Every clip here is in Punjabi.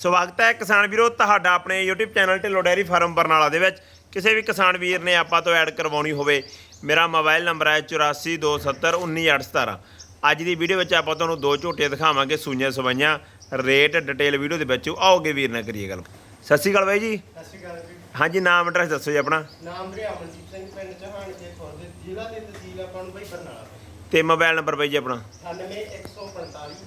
ਸਵਾਗਤ ਹੈ ਕਿਸਾਨ ਵੀਰੋ ਤੁਹਾਡਾ ਆਪਣੇ YouTube channel Dhillon dairy farm Barnala ਦੇ ਵਿੱਚ। ਕਿਸੇ ਵੀ ਕਿਸਾਨ ਵੀਰ ਨੇ ਆਪਾਂ ਤੋਂ ਐਡ ਕਰਵਾਉਣੀ ਹੋਵੇ ਮੇਰਾ ਮੋਬਾਈਲ ਨੰਬਰ ਹੈ 8427191817 ਅੱਜ ਦੀ ਵੀਡੀਓ ਵਿੱਚ ਆਪਾਂ ਤੁਹਾਨੂੰ ਦੋ ਝੋਟੇ ਦਿਖਾਵਾਂਗੇ ਸੂਈਆਂ ਸਵਾਈਆਂ। ਰੇਟ ਡਿਟੇਲ ਵੀਡੀਓ ਦੇ ਵਿੱਚ ਆਓਗੇ ਵੀਰ ਨਾਲ ਕਰੀਏ ਗੱਲ। ਸਤਿ ਸ਼੍ਰੀ ਅਕਾਲ ਬਾਈ ਜੀ। ਸਤਿ ਸ਼੍ਰੀ ਅਕਾਲ ਜੀ। ਹਾਂਜੀ ਨਾਮ ਐਡਰੈਸ ਦੱਸੋ ਜੀ ਆਪਣਾ। ਨਾਮ ਵੀਰੇ ਅਮਨਜੀਤ ਸਿੰਘ ਪਿੰਡ ਚਹਾਨ ਕੇ ਖੁਰਦ ਜ਼ਿਲ੍ਹਾ ਤੇ ਤਹਿਸੀਲ ਆਪਾਂ ਨੂੰ ਬਈ ਬਰਨਾਲਾ ਤੇ। ਮੋਬਾਈਲ ਨੰਬਰ ਬਾਈ ਜੀ ਆਪਣਾ। 98145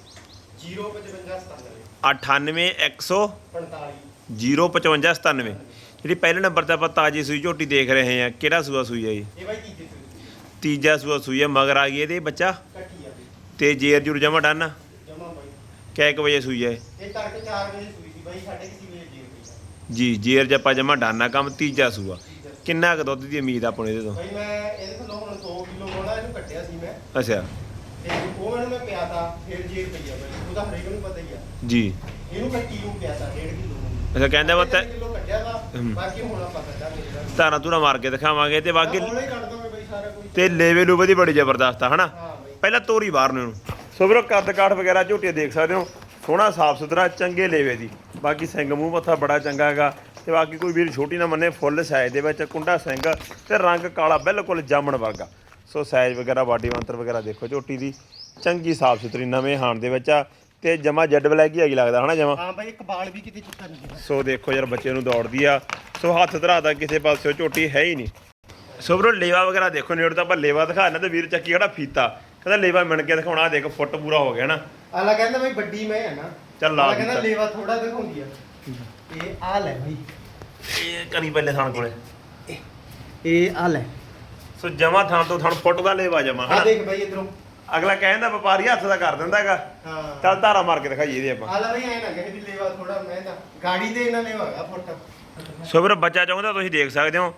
05597 98100 45 05597 ਜਿਹੜੀ ਪਹਿਲੇ ਨੰਬਰ ਤੇ ਆਪਾਂ ਤਾਜੀ ਸੂਈ ਝੋਟੀ ਦੇਖ ਰਹੇ ਹਾਂ ਕਿਹੜਾ ਸੂਆ ਸੂਈ ਹੈ ਜੀ ਇਹ ਬਾਈ ਤੀਜੇ ਸੂਈ ਤੀਜਾ ਸੂਆ ਸੂਈ ਹੈ ਮਗਰ ਆ ਗਈ ਇਹਦੇ ਬੱਚਾ ਕੱਟੀ ਤੇ ਜੇਰ ਜੁਰ ਜਮਾ ਡਨ ਜਮਾ ਬਾਈ ਕੁ ਵਜੇ ਸੂਈ ਹੈ ਇਹ ਤੜਕੇ 4 ਵਜੇ ਸੂਈ ਸੀ ਬਾਈ 6:30 ਵਜੇ ਜੀ ਪਈ ਜੀ ਜੇਰ ਜੱਪਾ ਜਮਾ ਡਾਨਾ ਕੰਮ ਤੀਜਾ ਸੂਆ ਕਿੰਨਾ ਕੁ ਦੁੱਧ ਦੀ ਉਮੀਦ ਆਪਾਂ ਨੂੰ ਇਹਦੇ ਤੋਂ ਬਾਈ ਮੈਂ ਇਹਦੇ ਤੋਂ ਹੁਣ 2 ਕਿਲੋ ਹੋਣਾ ਇਹਨੂੰ ਕੱਟਿਆ ਸੀ ਮੈਂ ਅੱਛਾ ਤੇ ਉਹ ਮੈਨੂੰ ਮੈਂ ਪਿਆ ਤਾ ਫਿਰ ਜੇਰ ਪਈ ਆ ਬਾਈ ਉਹਦਾ ਹਰੇਕ ਨੂੰ ਪਤਾ ਹੀ ਆ। ਜੀ। ਇਹਨੂੰ ਨੂੰ 1.5 ਕਿਲੋ ਅੱਛਾ ਕਹਿੰਦਾ ਵਾ ਤਾਂ ਕਿਲੋ ਕੱਟਿਆ ਤਾ ਹਮ। ਬਾਕੀ ਹੁਣ ਆਪਾਂ ਕੱਟਾ ਮੇਰਾ ਧਾਰਾਂ ਧੂਰਾ ਮਾਰ ਕੇ ਦਿਖਾਵਾਂਗੇ ਤੇ ਬਾਕੀ ਹੌਲੇ ਕੱਟ ਦੋਗੇ ਬਾਈ ਸਾਰਾ ਕੁਝ ਤੇ ਲੇਵੇ ਲੂਵੇ ਦੀ ਬੜੀ ਜ਼ਬਰਦਸਤ ਆ ਹਨਾ? ਹਾਂ ਬਾਈ। ਪਹਿਲਾਂ ਤੋਰੀ ਬਾਹਰ ਨੂੰ ਇਹਨੂੰ। ਸੋ ਵੀਰੋ ਕੱਦ ਕਾਠ ਵਗੈਰਾ ਝੋਟੀਆਂ ਦੇਖ ਸਕਦੇ ਹੋ। ਸੋਹਣਾ ਸਾਫ਼ ਸੁਥਰਾ ਚੰਗੇ ਲੇਵੇ ਦੀ। ਬਾਕੀ ਸਿੰਘ ਮੂੰਹ ਮੱਥਾ ਬੜਾ ਚੰਗਾ ਹੈਗਾ। ਤੇ ਬਾਕੀ ਕੋਈ ਵੀਰ ਛੋਟੀ ਨਾ ਮੰਨੇ ਫੁੱਲ ਸਾਈਜ਼ ਦੇ ਵਿੱਚ ਕੁੰਡਾ ਸਿੰਘ ਤੇ ਰੰਗ ਕਾਲਾ ਬਿਲਕੁਲ ਜਾਮਣ ਵਰਗਾ। ਸੋ ਸਾਈਜ਼ ਵਗੈਰਾ ਬਾਡੀ ਮੰਤਰ ਵਗੈਰਾ ਦੇਖੋ ਝੋਟੀ ਦੀ। ਚੰਗੀ ਸਾਫ਼ ਸੁਥਰੀ ਨਵੇਂ ਹਾਣ ਦੇ ਵਿੱਚ ਆ ਤੇ ਜਮਾ ਜੱਡ ਬਲੈਕ ਹੀ ਹੈਗੀ ਲੱਗਦਾ ਹਨਾ ਜਮਾ? ਹਾਂ ਬਾਈ ਇੱਕ ਬਾਲ ਵੀ ਕਿਤੇ ਚਿੱਟਾ ਨਹੀਂ ਗਿਆ ਸੋ ਦੇਖੋ ਯਾਰ ਬੱਚੇ ਨੂੰ ਦੌੜਦੀ ਆ। ਸੋ ਹੱਥ ਧਰਾਦਾ ਕਿਸੇ ਪਾਸਿਓ ਝੋਟੀ ਹੈ ਹੀ ਨਹੀਂ। ਸੋ ਵੀਰੋ ਲੇਵਾ ਵਗੈਰਾ ਦੇਖੋ ਨੇੜ ਤਾਂ ਆਪਾਂ ਲੇਵਾ ਦਿਖਾਣਾ ਤੇ ਵੀਰ ਚੱਕੀ ਖੜਾ ਫੀਤਾ। ਕਹਿੰਦਾ ਲੇਵਾ ਮਿਣ ਕੇ ਦਿਖਾਉਣਾ ਆਹ ਦੇਖ ਫੁੱਟ ਪੂਰਾ ਹੋ ਗਿਆ ਨਾ। ਆਲਾ ਕਹਿੰਦਾ ਬਾਈ ਵੱਡੀ ਮੈਂ ਹੈ ਨਾ। ਚੱਲ ਲਾ ਆਲਾ ਕਹਿੰਦਾ ਦਿੱਤਾ। ਲੇਵਾ ਥੋੜਾ ਦਿਖਾਉਂਦੀ ਆ। ਇਹ ਆ ਲੈ ਬਾਈ। ਇਹ ਕਰੀ ਪਹਿਲੇ ਥਾਣ ਕੋਲੇ। ਇਹ ਆ ਲੈ। ਸੋ ਜਮਾ ਥਾਣ ਤੋਂ ਥਾਣ ਫੁੱਟ ਦਾ ਲੇਵਾ ਜਮਾ ਆ ਹਨਾ? ਦੇਖ ਬਾਈ ਇਧਰੋਂ। ਅਗਲਾ ਕਹਿੰਦਾ ਵਪਾਰੀ ਹੱਥ ਦਾ ਕਰ ਦਿੰਦਾ ਹੈਗਾ। ਹਾਂ। ਚੱਲ ਧਾਰਾ ਮਾਰ ਕੇ ਦਿਖਾਈਏ ਇਹਦੇ ਆਪਾਂ। ਆਲਾ ਬਾਈ ਐ ਨਾ ਕਹੇ ਵੀ ਲੇਵਾ ਥੋੜਾ ਮੈਂ ਤਾਂ ਗਾੜੀ ਤੇ ਇਹਨਾਂ ਲੇਵਾ ਹੈਗਾ ਫੁੱਟ। ਸੋ ਵੀਰੋ ਬੱਚਾ ਚਾਹੁੰਦਾ ਤੁਸੀਂ ਦੇਖ ਸਕਦੇ ਹੋ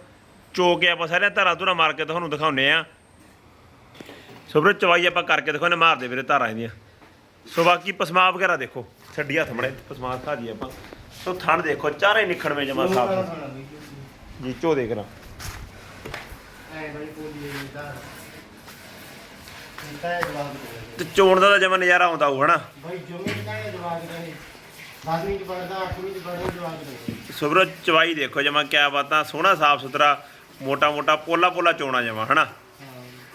ਚੋ ਕੇ ਆਪਾਂ ਸਾਰੇ ਧਾਰਾ ਧੁਰਾ ਮਾਰ ਕੇ ਤੁਹਾਨੂੰ ਦਿਖਾਉਨੇ ਆ ਸੋ ਵੀਰੋ ਚਵਾਈ ਆਪਾਂ ਕਰਕੇ ਦਿਖਾਉਨੇ ਮਾਰਦੇ ਵੀਰੇ ਧਾਰਾਂ ਇਹਦੀਆਂ। ਸੋ ਬਾਕੀ ਪਸਮਾ ਵਗੈਰਾ ਦੇਖੋ ਛੱਡੀ ਹੱਥ ਮੜੇ ਪਸਮਾ ਖਾ ਦੀ ਆਪਾਂ। ਸੋ ਥਣ ਦੇਖੋ ਚਾਰੇ ਨਿਖਣਵੇਂ ਜਮਾ ਸਾਫ਼। ਜੀ ਚੋ ਦੇਖ ਇਹ ਦਾ ਇਹ ਤਾਂ ਤੇ ਚੋਣ ਦਾ ਤਾਂ ਜਮਾ ਨਜ਼ਾਰਾ ਆਉਂਦਾ ਹੋਊ ਹਨਾ? ਬਾਈ ਜਮੇ ਕਾਹੇ ਜਵਾਬ ਰਹੇ? ਬਾਦਵੀਂ ਚ ਪੜਦਾ ਅੱਠਵੀਂ ਚ ਪੜਦਾ ਜਵਾਬ ਰਹੇ। ਸੋ ਵੀਰੋ ਚਵਾਈ ਦੇਖੋ ਜਮਾ ਕਿਆ ਬਾਤਾਂ ਸੋਹਣਾ ਸਾਫ਼ ਸੁਥਰਾ ਮੋਟਾ ਮੋਟਾ ਪੋਲਾ ਪੋਲਾ ਚੋਣਾ ਜਮਾ ਹਨਾ?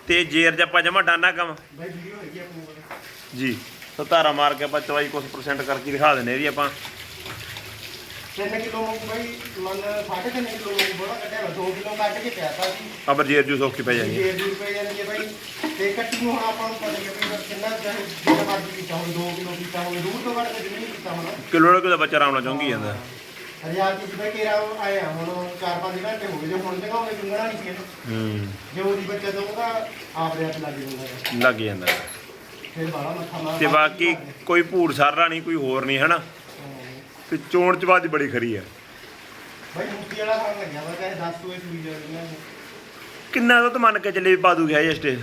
ਤੇ ਜੇਰ ਜੱਪਾ ਜਮਾ ਡਾਨਾ ਕੰਮ? ਬਾਈ ਵੀਡੀਓ ਹੈਗੀ ਆਪਣੀ ਕੋਲ ਜੀ। ਸੋ ਧਾਰਾ ਮਾਰ ਕੇ ਆਪਾਂ ਚਵਾਈ ਕੁਛ ਪਰਸੈਂਟ ਕਰਕੇ ਦਿਖਾ ਦਿੰਨੇ ਇਹਦੀ ਆਪਾਂ। 3 ਕਿਲੋ ਮੂੰਗ ਬਾਈ ਮਨ 3.5 ਕਿਲੋ ਮੂੰਗ ਬੜਾ ਕੱਢਿਆ 2 ਕਿਲੋ ਕੱਢ ਕੇ ਪਿਆ ਤਾ ਸੀ ਅਬਰ ਜੇਰ ਜੂ ਸੌਖੀ ਪੈ ਜਾਣੀ ਹੈ। ਇਹ ਦੂਰ ਪੈ ਜਾਂਦੀ ਹੈ ਬਾਈ। ਤੇ ਕੱਟੀ ਨੂੰ ਹੁਣ ਆਪਾਂ ਨੂੰ ਪਤਾ ਹੈ ਵੀ ਕਿੰਨਾ ਜਿੰਨਾ ਮਰਜ਼ੀ 2 ਕਿਲੋ ਦੂਰ ਤੋਂ ਕੇ ਜਿੰਨੀ ਹੋਣਾ। ਕਿਲੋ ਦਾ ਕਿਲੋ ਬੱਚਾ ਆਰਾਮ ਨਾਲ ਚੌਂਕੀ ਜਾਂਦਾ। ਰਿਆਲ ਕੀ ਜਿਵੇਂ ਕੇਰਾ ਆਇਆ ਹੁਣ 4-5 ਘੰਟੇ ਹੋ ਗਏ ਜੇ ਹੁਣ ਤੱਕ ਉਹਨੇ ਚੁੰਗਣਾ ਨਹੀਂ ਸੀ ਇਹਨੂੰ। ਹੂੰ। ਜੇ ਉਹਦੀ ਬੱਚਾ ਦਊਗਾ ਆਪ ਦੇ ਹੱਥ ਲੱਗ ਜਾਂਦਾ। ਫਿਰ ਬਾਲਾ ਮੱਥਾ ਮਾਰ ਤੇ ਬਾਕੀ ਕੋਈ ਭੂੜ ਸਰਰਾ ਨਹੀਂ ਕੋਈ ਹੋਰ ਨਹੀਂ ਹਨਾ? ਤੇ ਚੋਣ ਚ ਬਾਅਦ ਬੜੀ ਖਰੀ ਆ। ਬਾਈ ਮੁੱਤੀ ਵਾਲਾ ਖਾਣ ਲੱਗਿਆ ਵਾ ਚਾਹੇ 10 ਸੂਏ ਸੂਈ ਜਾਂਦੀਆਂ ਨੇ ਕਿੰਨਾ ਦੁੱਧ ਮੰਨ ਕੇ ਚੱਲੇ ਵੀ ਪਾਦੂ ਗਿਆ ਇਸ ਸਟੇਜ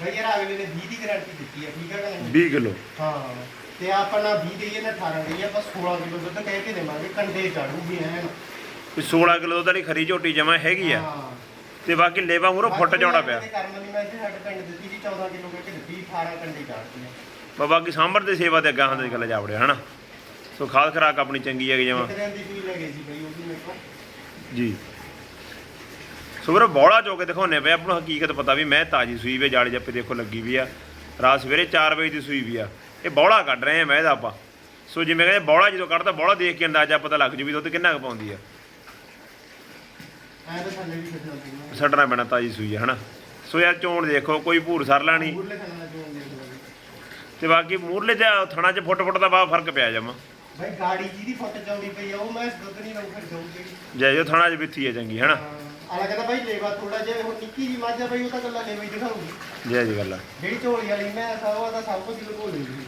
ਬਾਈ ਯਾਰ ਅਗਲੇ ਨੇ 20 ਦੀ ਗਾਰੰਟੀ ਦਿੱਤੀ ਹੈ ਠੀਕ ਹੈ ਕਿ ਨਹੀਂ 20 ਕਿਲੋ। ਹਾਂ ਤੇ ਆਪਾਂ ਨਾ 20 ਦੇਈਏ ਨਾ 18 ਦੇਈਏ ਬਸ 16 ਕਿਲੋ ਦੁੱਧ ਕਹਿ ਕੇ ਦੇਵਾਂਗੇ ਕੰਡੇ ਚੜੂਗੀ ਐਨ ਵੀ 16 ਕਿਲੋ ਦੁੱਧ ਵਾਲੀ ਖਰੀ ਝੋਟੀ ਜਮਾ ਹੈਗੀ ਆ। ਹਾਂ। ਤੇ ਬਾਕੀ ਲੇਵਾ ਮੂਰੋ ਫੁੱਟ ਜਾਉਣਾ ਪਿਆ। ਕਰਮ ਦੀ ਮੈਂ ਇੱਥੇ ਸਾਡੇ ਪਿੰਡ ਦਿੱਤੀ ਸੀ 14 ਕਿਲੋ ਕਹਿ ਕੇ ਦਿੱਤੀ 18 ਕੰਡੇ ਚੜਦੀ ਹੈ ਬਾ ਬਾਕੀ ਸਾਂਭਰ ਦੇ ਸੇਵਾ ਤੇ ਅੱਗਾ ਹੁੰਦੇ ਗੱਲ ਜਾਵੜਿਆ ਹਨਾ? ਸੋ ਖਾਦ ਖਰਾਕ ਆਪਣੀ ਚੰਗੀ ਹੈਗੀ ਜਮਾ ਇੱਕ ਦਿਨ ਦੀ ਸੂਈ ਲੱਗੇ ਸੀ ਬਈ ਉਹ ਵੀ ਮੇਰੇ ਕੋਲ। ਜੀ। ਸੋ ਵੀਰੋ ਬੌਲਾ ਚੋ ਕੇ ਦਿਖਾਉਨੇ ਪਏ ਆਪਾਂ ਨੂੰ ਹਕੀਕਤ ਪਤਾ ਵੀ ਮੈਂ ਤਾਜੀ ਸੂਈ ਵੇ ਜਾਲੀ ਜੱਪੇ ਦੇਖੋ ਲੱਗੀ ਵੀ ਆ। ਰਾਤ ਸਵੇਰੇ 4 ਵਜੇ ਦੀ ਸੂਈ ਵੀ ਆ। ਇਹ ਬੌਲਾ ਕੱਢ ਰਹੇ ਆ ਮੈਂ ਇਹਦਾ ਆਪਾਂ। ਸੋ ਜਿਵੇਂ ਕਹਿੰਦੇ ਬੌਲਾ ਜਦੋਂ ਕੱਢਦਾ ਬੌਲਾ ਦੇਖ ਕੇ ਅੰਦਾਜ਼ਾ ਪਤਾ ਲੱਗ ਜੂ ਵੀ ਦੁੱਧ ਕਿੰਨਾ ਕੁ ਪਾਉਂਦੀ ਆ। ਛੱਡਣਾ ਪੈਣਾ ਤਾਜੀ ਸੂਈ ਆ ਹਨਾ? ਸੋ ਯਾਰ ਚੋਣ ਦੇਖੋ ਕੋਈ ਭੂਰ ਜੋ ਦੇਖ ਲਓ। ਤੇ ਬਾਕੀ ਮੂਰਲੇ ਤੇ ਥਣਾ 'ਚ ਫੁੱਟ ਫੁੱਟ ਦਾ ਬਾ ਫ਼ਰਕ ਪਿਆ ਜਮਾ। ਬਈ ਗਾੜੀ ਜਿਹਦੀ ਫੁੱਟ ਚਾਉਂਦੀ ਪਈ ਆ ਉਹ ਮੈਂ ਦੁੱਧ ਨਹੀਂ ਲਊ ਫਿਰ ਜਾਊਗੀ ਜੈ ਜੋ ਥਣਾ 'ਚ ਬਿੱਥੀ ਹੈ ਚੰਗੀ ਹਨਾ? ਆਲਾ ਕਹਿੰਦਾ ਬਾਈ ਲੇਵਾ ਥੋੜਾ ਜਿਹਾ ਹੁਣ ਨਿੱਕੀ ਜੀ ਮੱਝ ਆ ਬਈ ਉਹ ਤਾਂ ਗੱਲਾਂ ਲੇਵਾ ਹੀ ਦਿਖਾਊਗੀ। ਜੈ ਜੀ ਗੱਲ ਆ। ਜਿਹੜੀ ਝੋਲੀ ਵਾਲੀ ਮੈਂ ਸਭ ਉਹਦਾ ਸਭ ਕੁਝ ਲੁਕੋ ਲੈਂਦੀ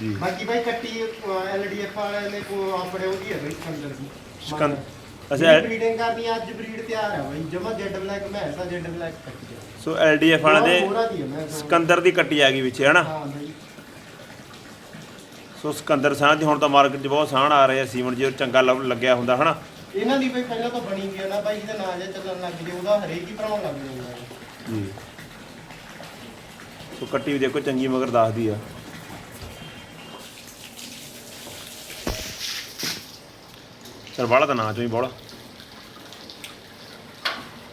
ਜੀ। ਬਾਕੀ ਬਾਈ ਕੱਟੀ ਐਲਡੀਐਫ ਵਾਲੇ ਨੇ ਕੋ ਆਪਣੇ ਉਹਦੀ ਹੈ ਬਈ ਸਿਕੰਦਰ ਦੀ। ਸਿਕੰਦ- ਅੱਛਾ ਅੱਛਾ, ਬਰੀਡਿੰਗ ਕਰਨੀ ਆ, ਅੱਜ ਬਰੀਡ ਤਿਆਰ ਹੈ ਬਈ ਜਮਾ ਜੈਡ ਬਲੈਕ ਮੈਂਸਾ ਜੈਡ ਬਲੈਕ ਕੱਟੀ ਹੈ ਸੋ ਐਲਡੀਐਫ ਵਾਲਾ ਦੇ ਹੋਰਾ ਦੀ ਮੈਂ ਸਿਕੰਦਰ ਦੀ ਕੱਟੀ ਆ ਗਈ ਵਿੱਚ ਹਨਾ? ਹਾਂ ਸੋ ਸਿਕੰਦਰ ਦੀ ਹੁਣ ਤਾਂ ਮਾਰਕੀਟ 'ਚ ਬਹੁਤ ਸਾਹਣ ਆ ਰਹੇ ਆ ਸੀਮਨ ਜੀ ਉਹ ਚੰਗਾ ਲੱਭ- ਲੱਗਿਆ ਹੁੰਦਾ ਹਨਾ? ਇਹਨਾਂ ਦੀ ਬਈ ਪਹਿਲਾਂ ਤਾਂ ਬਣੀ ਵੀ ਨਾ ਬਾਈ ਜਿਹਦਾ ਨਾਂ ਜਿਹਾ ਚੱਲਣ ਲੱਗ ਜੇ ਉਹਦਾ ਹਰੇਕ ਹੀ ਭਰਾਉਣ ਲੱਗ ਜਾਂਦਾ ਹੈ। ਸੋ ਕੱਟੀ ਵੀ ਦੇਖੋ ਚੰਗੀ ਮਗਰ ਦੱਸਦੀ ਆ। ਚਲ ਬਾਹਲਾ ਤਾਂ ਨਾ ਚੋਈ ਬੋਲਾ।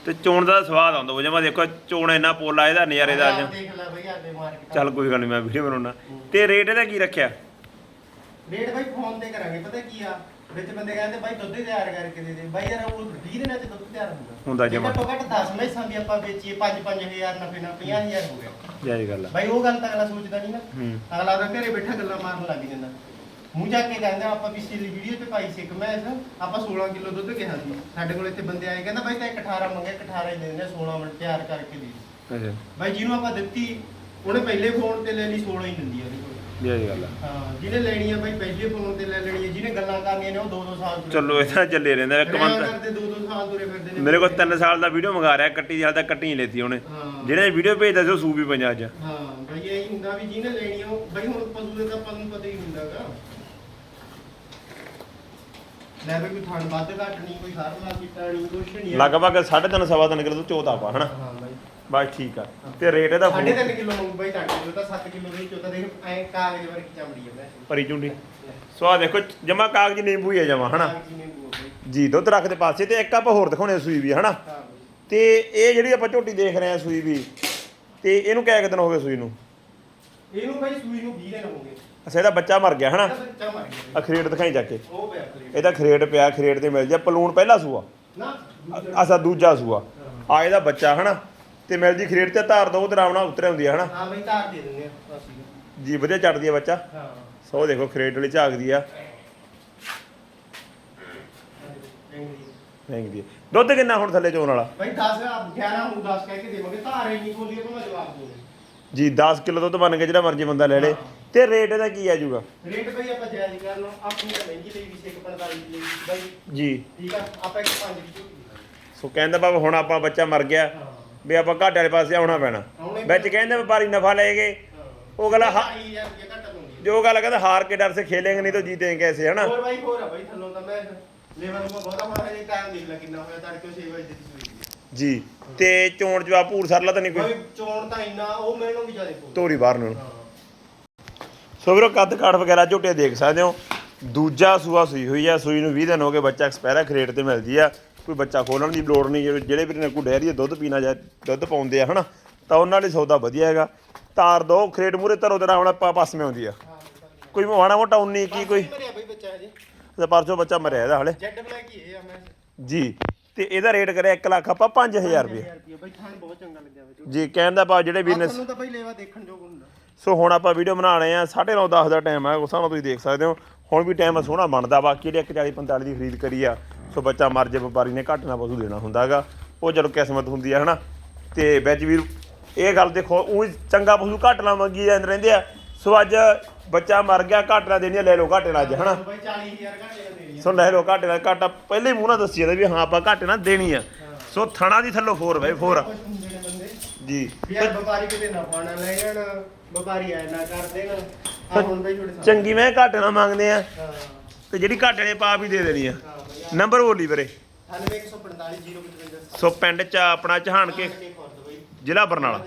ਤੇ ਚੋਣ ਦਾ ਸਵਾਦ ਆਉਂਦਾ ਉਹ ਜਮਾ ਦੇਖੋ ਚੋਣ ਇੰਨਾ ਪੋਲਾ ਇਹਦਾ ਨਜ਼ਾਰੇਦਾਰ ਆਹ ਜਿਹਾ ਦੇਖ ਲੈ ਬਈ ਆਦੇ ਮਾਰਕੀਟ ਚੱਲ ਕੋਈ ਗੱਲ ਨਹੀਂ ਮੈਂ ਵੀਡੀਓ ਬਣਾਉਣਾ। ਤੇ ਰੇਟ ਇਹਦਾ ਕੀ ਰੱਖਿਆ? ਰੇਟ ਬਾਈ ਫੋਨ ਤੇ ਕਰਾਂਗੇ ਪਤਾ ਕੀ ਆ? ਵਿੱਚ ਬੰਦੇ ਕਹਿੰਦੇ ਬਾਈ ਦੁੱਧ ਹੀ ਤਿਆਰ ਕਰਕੇ ਦੇ ਦੇ। ਬਾਈ ਯਾਰ ਉਹ 20 ਦਿਨਾਂ ਚ ਦੁੱਧ ਤਿਆਰ ਹੁੰਦਾ। ਹੁੰਦਾ ਜਮਾਂ। ਘੱਟੋ ਘੱਟ 10 ਮੈਸਾਂ ਵੀ ਆਪਾਂ ਵੇਚੀਏ 5-5000 ਨਫੇ ਨਾਲ 50000 ਹੋ ਗਿਆ। ਜਾਈ ਗੱਲ ਆ। ਬਾਈ ਉਹ ਗੱਲ ਤਾਂ ਅਗਲਾ ਸੋਚਦਾ ਨਹੀਂ ਨਾ। ਹੂੰ। ਅਗਲਾ ਤਾਂ ਘਰੇ ਬੈਠਾ ਗੱਲਾਂ ਮਾਰਨ ਲੱਗ ਜਾਂਦਾ। ਮੂੰਹ ਜਾ ਕੇ ਕਹਿੰਦਾ ਆਪਾਂ ਪਿਛਲੀ ਵੀਡੀਓ ਤੇ ਪਾਈ ਸੀ ਇੱਕ ਮੈਸ ਆਪਾਂ 16 ਕਿਲੋ ਦੁੱਧ ਕਿਹਾ ਸੀ। ਸਾਡੇ ਕੋਲ ਇੱਥੇ ਬੰਦੇ ਆਏ ਕਹਿੰਦਾ ਬਾਈ ਤਾਂ ਇੱਕ 18 ਮੰਗਿਆ ਇੱਕ 18 ਹੀ ਦੇ ਦਿੰਦੇ 16 ਮਿੰਟ ਤਿਆਰ ਕਰਕੇ ਦੇ। ਅੱਛਾ। ਬਾਈ ਜਿਹਨੂੰ ਆਪਾਂ ਦਿੱਤੀ ਉਹਨੇ ਪਹਿਲੇ ਫੋਨ ਤੇ ਲੈ ਲਈ 16 ਹੀ ਦਿੰਦੀ ਆ ਉਹਦੇ। ਕੋਲ ਜਾਈ ਗੱਲ ਆ। ਹਾਂ ਜਿਹਨੇ ਲੈਣੀ ਆ ਬਾਈ ਪਹਿਲੇ ਫੋਨ ਤੇ ਲੈ ਲੈਣੀ ਆ ਜਿਹਨੇ ਗੱਲਾਂ ਕਰਨੀਆਂ ਨੇ ਉਹ 2-2 ਸਾਲ ਤੁਰੇ ਚਲੋ ਇਹ ਤਾਂ ਚੱਲੇ ਰਹਿੰਦਾ ਇੱਕ ਮੰਤ ਕਰਦੇ 2-2 ਸਾਲ ਤੁਰੇ ਫਿਰਦੇ ਨੇ। ਮੇਰੇ ਕੋਲ 3 ਸਾਲ ਦਾ ਵੀਡੀਓ ਮੰਗਾ ਰਿਹਾ ਕੱਟੀ ਦੀ ਹਾਲ ਤੱਕ ਕੱਟੀ ਨਹੀਂ ਲੈਤੀ ਉਹਨੇ। ਹਾਂ। ਜਿਹੜੇ ਵੀਡੀਓ ਭੇਜਦਾ ਸੀ ਉਹ ਸੂ ਵੀ ਪੰਜਾ ਅੱਜ ਹਾਂ ਬਈ ਇਹ ਹੁੰਦਾ ਵੀ ਜਿਹਨੇ ਲੈਣੀ ਆ ਉਹ ਬਈ ਹੁਣ ਪਸ਼ੂ ਦੇ ਤਾਂ ਆਪਾਂ ਨੂੰ ਪਤਾ ਹੀ ਹੁੰਦਾਗਾ ਲੈ ਬਈ ਕੋਈ ਥਣ ਵੱਧ ਘੱਟ ਨਹੀਂ ਕੋਈ ਹਰਲਾ ਕੀਤਾ ਨਹੀਂ ਕੁਛ ਨਹੀਂ ਲਗਭਗ 3.5 ਸਵਾ ਤਿੰਨ ਕਿਲੋ ਤੋਂ ਚੋਤਾ ਪਾ ਹਨਾ? ਹਾਂ ਬਾਈ ਬਸ ਠੀਕ ਆ। ਤੇ ਰੇਟ ਇਹਦਾ ਸਾਢੇ ਕਿਲੋ ਮੰਗੂ ਬਾਈ ਟਾਂਗੇ ਜੋ ਤਾਂ 7 ਕਿਲੋ ਦੇ ਚੋਤਾ ਦੇਖ ਐ ਕਾਗਜ਼ ਵਰਗੀ ਚਮੜੀ ਮੈਂ। ਪਰੀ ਚੁੰਡੀ। ਸੋ ਆ ਦੇਖੋ ਜਮਾ ਕਾਗਜ਼ ਨਿੰਬੂ ਹੀ ਆ ਜਮਾ ਹਨਾ? ਬੂਆ ਬਾਈ। ਜੀ ਦੁੱਧ ਰੱਖ ਦੇ ਪਾਸੇ ਤੇ ਇੱਕ ਆਪਾਂ ਹੋਰ ਦਿਖਾਉਣੇ ਸੂਈ ਵੀ ਹਨਾ? ਹਾਂ ਬਾਈ। ਤੇ ਇਹ ਜਿਹੜੀ ਆਪਾਂ ਝੋਟੀ ਦੇਖ ਰਹੇ ਆ ਸੂਈ ਵੀ ਤੇ ਇਹਨੂੰ ਕਿਆ ਕੁ ਦਿਨ ਹੋ ਗਏ ਸੂਈ ਨੂੰ? ਇਹਨੂੰ ਬਾਈ ਸੂਈ ਨੂੰ 20 ਦਿਨ ਹੋ ਗਏ। ਅੱਛਾ ਇਹਦਾ ਬੱਚਾ ਮਰ ਗਿਆ ਹਨਾ? ਇਹਦਾ ਬੱਚਾ ਮਰ ਗਿਆ। ਆ ਖਰੇਟ ਦਿਖਾਈ ਜਾ ਕੇ। ਉਹ ਪਿਆ ਇਹਦਾ ਖਰੇਟ ਪਿਆ ਖਰੇਟ ਤੇ ਮਿਲ ਜਾ। ਪਲੂਣ ਪਹਿਲਾ ਸੂਆ। ਨਾ ਅਸਾ ਦੂਜਾ ਸੂਆ। ਆ ਇਹਦਾ ਬੱਚਾ ਹਨਾ? ਤੇ ਮਿਲ ਜੀ ਖਰੇਟ ਤੇ ਧਾਰ ਦੋ ਤੇ ਰਾਵਣਾ ਉਤਰੇ ਹੁੰਦੀ ਆ ਹਨਾ? ਹਾਂ ਬਾਈ ਤਾਰ ਦੇ ਦਿੰਦੇ ਆ ਅਸੀਂ। ਜੀ ਵਧੀਆ ਚੜਦੀ ਆ ਬੱਚਾ। ਹਾਂ। ਸੋ ਦੇਖੋ ਖਰੇਟ ਵਾਲੀ ਝਾਕਦੀ ਆ। ਮਹਿੰਗੀ ਦੀ ਦੁੱਧ ਕਿੰਨਾ ਹੁਣ ਥੱਲੇ ਚੋਣ ਵਾਲਾ? ਭਾਈ 10 11 ਨੂੰ 10 ਕਹਿ ਕੇ ਦੇਵਾਂਗੇ। ਧਾਰ ਨਹੀਂ ਖੋਲੀ ਮੈਂ ਜਵਾਬ ਦੂੰਗਾ ਜੀ 10 ਕਿਲੋ ਦੁੱਧ ਬਣ ਕੇ ਜਿਹੜਾ ਮਰਜ਼ੀ ਬੰਦਾ ਲੈ ਲੇ। ਤੇ ਰੇਟ ਇਹਦਾ ਕੀ ਆ ਜਾਊਗਾ? ਰੇਟ ਭਾਈ ਆਪਾਂ ਜਾਇਜ਼ ਕਰ ਲਓ ਆਪਣੀ ਤਾਂ ਮਹਿੰਗੀ ਲਈ ਵੀ 145 ਦੀ ਲਈ ਬਾਈ ਜੀ। ਠੀਕ ਆ ਆਪਾਂ ਇੱਕ 5 ਦੀ ਝੋਟੀ ਸੋ ਕਹਿੰਦਾ ਬਾਬਾ ਹੁਣ ਆਪਾਂ ਬੱਚਾ ਮਰ ਗਿਆ। ਵੀ ਆਪਾਂ ਘਾਟੇ ਵਾਲੇ ਪਾਸੇ ਆਉਣਾ ਪੈਣਾ। ਵਿੱਚ ਕਹਿੰਦੇ ਵਪਾਰੀ ਨਫਾ ਲੈ ਗਏ ਉਹ ਗੱਲ ਜੋ ਗੱਲ ਕਹਿੰਦਾ ਹਾਰ ਕੇ ਡਰ ਸੇ ਖੇਲेंगे ਨਹੀਂ ਤਾਂ ਜੀਤेंगे ਕੈਸੇ ਹਨਾ? ਜੀ ਤੇ ਚੋਣ ਜਵਾਬ ਪੂਰ ਸਰਲਾ ਤਾਂ ਨਹੀਂ ਕੋਈ? ਚੋਣ ਤਾਂ ਇੰਨਾ ਉਹ ਮੈਨੂੰ ਵੀ ਜ਼ਿਆਦਾ ਤੋਰੀ ਬਾਹਰ ਨੂੰ। ਸੋ ਵੀਰੋ ਕੱਦ ਕਾਠ ਵਗੈਰਾ ਝੋਟੇ ਦੇਖ ਸਕਦੇ ਹੋ। ਦੂਜਾ ਸੂਆ ਸੂਈ ਹੋਈ ਆ ਸੂਈ ਨੂੰ 20 ਦਿਨ ਹੋ ਗਏ ਬੱਚਾ ਐਕਸਪਾਇਰਾ ਕ੍ਰੇਟ ਤੇ ਮਿਲਦੀ ਆ। ਕੋਈ ਬੱਚਾ ਖੋਲਣ ਦੀ ਲੋੜ ਨਹੀਂ ਜਿਹੜੇ- ਵੀਰ ਨੇ ਕੋਈ ਡੈਰੀ ਦੇ ਦੁੱਧ ਪੀਣਾ ਜਾਂ ਦੁੱਧ ਪਾਉਂਦੇ ਆ ਹਨਾ ਤਾਂ ਉਹਨਾਂ ਲਈ ਸੌਦਾ ਵਧੀਆ ਹੈਗਾ। ਤਾਰ ਦੋ ਖਰੇਟ ਮੂਰੇ ਤਰੋ ਤੇਰਾ ਹੁਣ ਆਪਾਂ ਪਾਸ ਮੇ ਆਉਂਦੀ ਆ। ਕੋਈ ਮਾੜਾ ਮੋਟਾ 19 ਕੀ ਕੋਈ ਮਰਿਆ ਬਾਈ ਬੱਚਾ ਹਜੇ। ਤੇ ਪਰਸੋਂ ਬੱਚਾ ਮਰਿਆ ਇਹਦਾ ਹਲੇ। ਜੈਡ ਬਲੈਕ ਹੀ ਇਹ ਆ ਮੈਂ। ਜੀ ਤੇ ਇਹਦਾ ਰੇਟ ਕਰਿਆ 1 ਲੱਖ ਆਪਾਂ 5000 ਰੁਪਏ। ਬਾਈ ਥਾਣ ਬਹੁਤ ਚੰਗਾ ਲੱਗਿਆ ਜੀ ਕਹਿਣ ਦਾ ਭਾਵ ਜਿਹੜੇ ਨੇ ਤੁਹਾਨੂੰ ਤਾਂ ਬਾਈ ਲੈਵਾ ਦੇਖਣ ਯੋਗ ਹੁੰਦਾ। ਸੋ ਹੁਣ ਆਪਾਂ ਵੀਡੀਓ ਬਣਾ ਰਹੇ ਆ 9:30 10 ਦਾ ਟਾਈਮ ਹੈ ਉਸ ਨਾਲ ਤੁਸੀਂ ਦੇਖ ਸਕਦੇ ਹੋ। ਹੁਣ ਵੀ ਟਾਈਮ ਸੋਹਣਾ ਬਣਦਾ ਬਾਕੀ ਜਿਹੜੇ 140 45 ਦੀ ਖਰੀਦ ਕਰੀ ਆ ਸੋ ਬੱਚਾ ਮਰ ਜੇ ਵਪਾਰੀ ਨੇ ਘੱਟ ਨਾ ਪਸ਼ੂ ਦੇਣਾ ਹੁੰਦਾਗਾ। ਉਹ ਜਦੋਂ ਕਿਸਮਤ ਹੁੰਦੀ ਆ ਹਨਾ? ਤੇ ਵਿੱਚ ਵੀ ਇਹ ਗੱਲ ਦੇਖੋ ਉਹ ਚੰਗਾ ਪਸ਼ੂ ਘੱਟ ਨਾ ਮੰਗੀ ਜਾਂਦੇ ਰਹਿੰਦੇ ਆ। ਸੋ ਅੱਜ ਬੱਚਾ ਮਰ ਗਿਆ ਘੱਟ ਨਾ ਦੇਣੀ ਲੈ ਲਓ ਘੱਟ ਅੱਜ ਹਨਾ? ਬਾਈ 40000 ਘੰਟੇ ਦਾ ਦੇਣੀ ਆ। ਸੋ ਲੈ ਲਓ ਘੱਟ ਨਾਲ ਘੱਟ ਪਹਿਲੇ ਮੂੰਹ ਨਾਲ ਦੱਸੀ ਜਾਂਦੇ ਵੀ ਹਾਂ ਆਪਾਂ ਘੱਟ ਨਾ ਦੇਣੀ ਆ। ਸੋ ਥਣਾ ਦੀ ਥੱਲੋਂ 4 ਬਾਈ 4 ਕੁਛ ਹੁੰਦੇ ਨੇ ਬੰਦੇ। ਜੀ। ਵੀ ਯਾਰ ਵਪਾਰੀ ਕਿਤੇ ਨਾ ਪਾਣਾ ਲੈ ਜਾਣ ਵਪਾਰੀ ਆਇਆ ਨਾ ਕਰ ਦੇਣ। ਆ ਹੁਣ ਬਾਈ ਤੁਹਾਡੇ ਸਾਹਮਣੇ ਚੰਗੀ ਮੈਂ ਘੱਟ ਨਾ ਮੰਗਦੇ ਆ। ਹਾਂ। ਤੇ ਜਿਹੜੀ ਘੱਟ ਵਾਲੇ ਪਾਪ ਹੀ ਦੇ ਦੇਣੀ ਆ। ਹਾਂ। ਨੰਬਰ ਬੋਲੀ ਵੀਰੇ। 9145 055 ਸੋ ਪਿੰਡ ਚ ਆਪਣਾ ਚਹਾਨ ਕੇ ਜ਼ਿਲ੍ਹਾ ਬਰਨਾਲਾ।